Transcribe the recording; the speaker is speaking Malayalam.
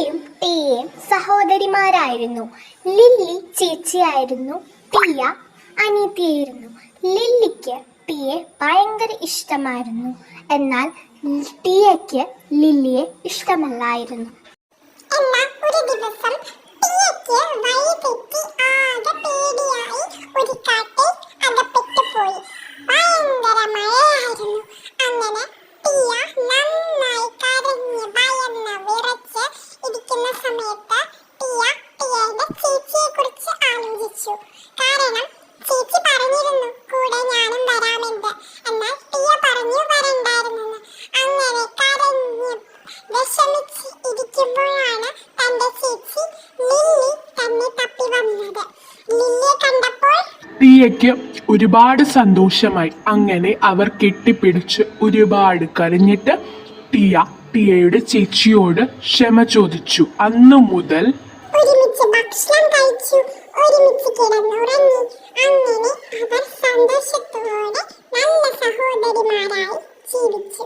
ലില്ലിയും ടിയയും സഹോദരിമാരായിരുന്നു. ലില്ലി ചേച്ചിയായിരുന്നു ടിയ അനീതിയായിരുന്നു ലില്ലിക്ക് ടിയെ ഭയങ്കര ഇഷ്ടമായിരുന്നു. എന്നാൽ ടിയയ്ക്ക് ലില്ലിയെ ഇഷ്ടമല്ലായിരുന്നു എന്നാൽ ഒരു ദിവസം ടിയയ്ക്ക് വഴി തെറ്റി ആകെ പേടിയായി ഒരു കാട്ടിൽ അകപ്പെട്ടു പോയി ഭയങ്കര മഴയായിരുന്നു അങ്ങനെ ടിയ നന്നായി കരഞ്ഞ് ഭയന്ന് വിറച്ച് ഇരിക്കുന്ന സമയത്ത് ടിയ ടിയയുടെ ചേച്ചിയെ കുറിച്ച് ആലോചിച്ചു കാരണം ചേച്ചി പറഞ്ഞിരുന്നു കൂടെ ഞാനും വരാമെന്ന്. എന്നാൽ പിയ പറഞ്ഞു വരണ്ടായിരുന്നെന്ന്. അങ്ങനെ കരഞ്ഞ് വിഷമിച്ച് ഇരിക്കുമ്പോഴാണ് തന്റെ ചേച്ചി ലില്ലി തന്നെ തപ്പി വന്നത്. ലില്ലിയെ കണ്ടപ്പോൾ പിയയ്ക്ക് ഒരുപാട് സന്തോഷമായി. അങ്ങനെ അവർ കെട്ടിപ്പിടിച്ച് ഒരുപാട് കരഞ്ഞിട്ട് ടിയ ടിയയുടെ ചേച്ചിയോട് ക്ഷമ ചോദിച്ചു. അന്നു മുതൽ ഒരുമിച്ച് ഭക്ഷണം കഴിച്ചു. ഒരുമിച്ച് കിടന്നുറങ്ങി അങ്ങനെ അവർ സന്തോഷത്തോടെ നല്ല സഹോദരിമാരായി ജീവിച്ചു.